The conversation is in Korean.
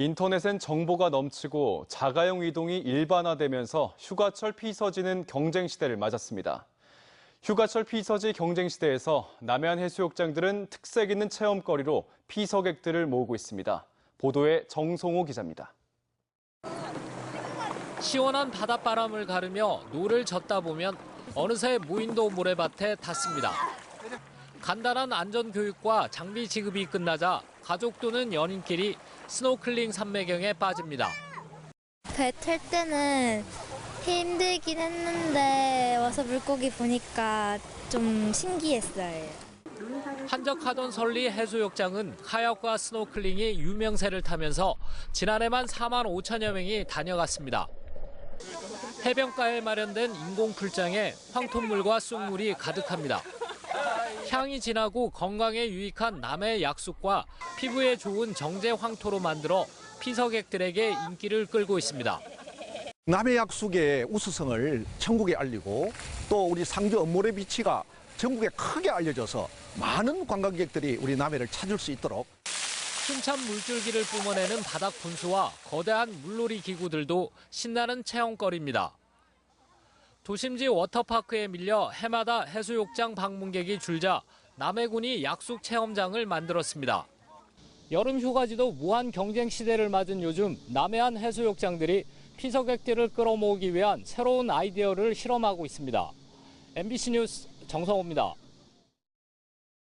인터넷엔 정보가 넘치고 자가용 이동이 일반화되면서 휴가철 피서지는 경쟁 시대를 맞았습니다. 휴가철 피서지 경쟁 시대에서 남해안 해수욕장들은 특색 있는 체험거리로 피서객들을 모으고 있습니다. 보도에 정송호 기자입니다. 시원한 바닷바람을 가르며 노를 젓다 보면 어느새 무인도 모래밭에 닿습니다. 간단한 안전교육과 장비 지급이 끝나자 가족 또는 연인끼리 스노클링 산매경에 빠집니다. 배 탈 때는 힘들긴 했는데 와서 물고기 보니까 좀 신기했어요. 한적하던 설리 해수욕장은 카약과 스노클링이 유명세를 타면서 지난해만 4만 5천여 명이 다녀갔습니다. 해변가에 마련된 인공 풀장에 황토물과 쑥물이 가득합니다. 향이 진하고 건강에 유익한 남해 약숙과 피부에 좋은 정제 황토로 만들어 피서객들에게 인기를 끌고 있습니다. 남해 약숙의 우수성을 전국에 알리고 또 우리 상주 엄모래 비치가 전국에 크게 알려져서 많은 관광객들이 우리 남해를 찾을 수 있도록 숨찬 물줄기를 뿜어내는 바닥 분수와 거대한 물놀이 기구들도 신나는 체험거리입니다. 도심지 워터파크에 밀려 해마다 해수욕장 방문객이 줄자 남해군이 약숙 체험장을 만들었습니다. 여름 휴가지도 무한 경쟁 시대를 맞은 요즘 남해안 해수욕장들이 피서객들을 끌어모으기 위한 새로운 아이디어를 실험하고 있습니다. MBC 뉴스 정성호입니다.